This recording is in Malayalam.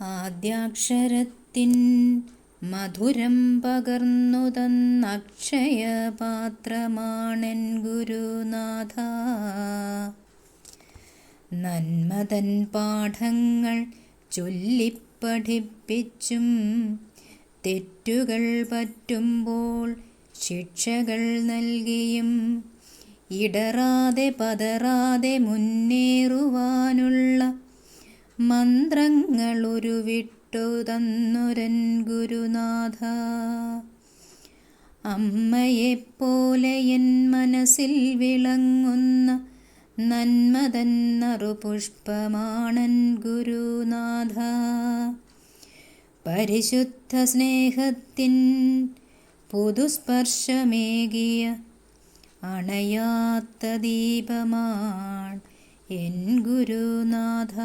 ആദ്യാക്ഷരത്തിൻ മധുരം പകർന്നു തന്നക്ഷയപാത്രമാണൻ ഗുരുനാഥ. നന്മതൻ പാഠങ്ങൾ ചൊല്ലിപ്പഠിപ്പിച്ചും തെറ്റുകൾ പറ്റുമ്പോൾ ശിക്ഷകൾ നൽകിയും ഇടറാതെ പതറാതെ മുന്നേറുവാനുള്ള മന്ത്രങ്ങൾ ഉരുവിട്ടു തന്നൊരൻ ഗുരുനാഥ. അമ്മയെപ്പോലെ എൻ മനസ്സിൽ വിളങ്ങുന്ന നന്മതൻ നറുപുഷ്പമാണൻ ഗുരുനാഥ. പരിശുദ്ധ സ്നേഹത്തിൻ പുതുസ്പർശമേകിയ അണയാത്ത ദീപമാൺ എൻ ഗുരുനാഥ.